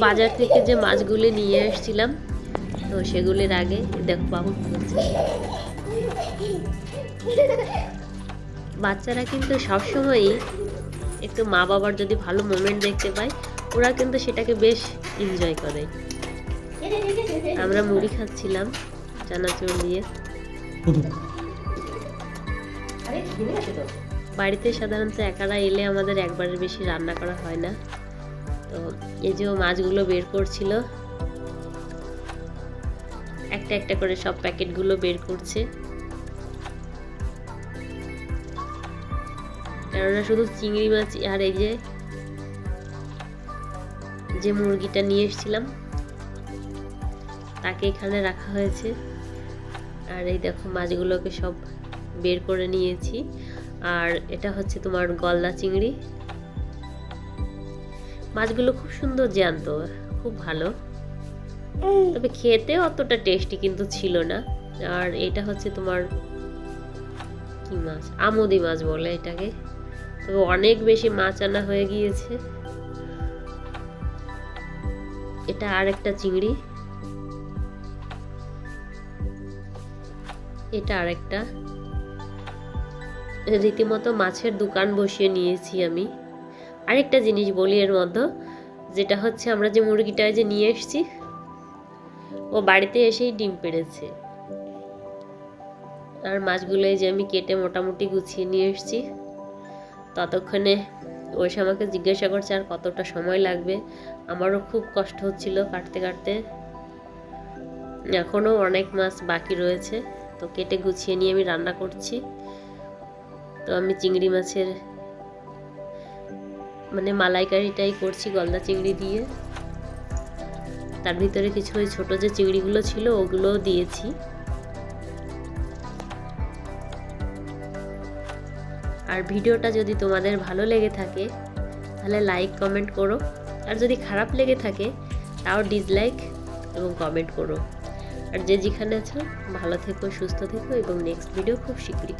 বাজার থেকে যে মাছগুলি নিয়ে এসেছিলাম তো সেগুলির আগে দেখো বাবু বাচ্চারা কিন্তু সবসময়ই একটু মা বাবার যদি ভালো মোমেন্ট দেখতে পায়, ওরা কিন্তু সেটাকে বেশ এনজয় করে। আমরা মুড়ি খাচ্ছিলাম চানাচুর দিয়ে। বাড়িতে সাধারণত একারা এলে আমাদের একবারের বেশি রান্না করা হয় না। তো এই যে মাছগুলো বের করছিল, একটা একটা করে সব প্যাকেটগুলো বের করছে। কেননা শুধু চিংড়ি মাছ আর এই যে যে মুরগিটা নিয়ে এসেছিলাম, তাকে এখানে রাখা হয়েছে। আর এই দেখো মাছগুলোকে সব বের করে নিয়েছি। আর এটা হচ্ছে তোমার গলদা চিংড়ি। মাছগুলো খুব সুন্দর জ্যান্ত খুব ভালো। তবে খেতে অতটা টেস্টি কিন্তু ছিল না। আর এটা হচ্ছে তোমার কি মাছ? আমোদি মাছ বলে এটাকে। তবে অনেক বেশি মাছ আনা হয়ে গিয়েছে। এটা আর একটা চিংড়ি। এটা আর একটা রীতিমতো মাছের দোকান বসিয়ে নিয়েছি আমি। আরেকটা জিনিস বলি এর মধ্যে, যেটা হচ্ছে আমরা যে মুরগিটা যে নিয়ে এসেছি, ও বাড়িতে এসেই ডিম পেড়েছে। আর মাছগুলো যে আমি কেটে মোটামুটি গুছিয়ে নিয়ে এসেছি। ততক্ষণে ও এসে আমাকে জিজ্ঞাসা করছে, আর কতটা সময় লাগবে? আমারও খুব কষ্ট হচ্ছিল কাটতে কাটতে। এখনও অনেক মাছ বাকি রয়েছে, তো কেটে গুছিয়ে নিয়ে আমি রান্না করছি। তো আমি চিংড়ি মাছের মানে মালাইকারিটাই করছি গলদা চিংড়ি দিয়ে। তার ভিতরে কিছু ওই ছোটো যে চিংড়িগুলো ছিল, ওগুলোও দিয়েছি। আর ভিডিওটা যদি তোমাদের ভালো লেগে থাকে, তাহলে লাইক কমেন্ট করো। আর যদি খারাপ লেগে থাকে, তাও ডিসলাইক এবং কমেন্ট করো। আর যে যেখানে আছো, ভালো থেকো, সুস্থ থেকো এবং নেক্সট ভিডিও খুব শীঘ্রই।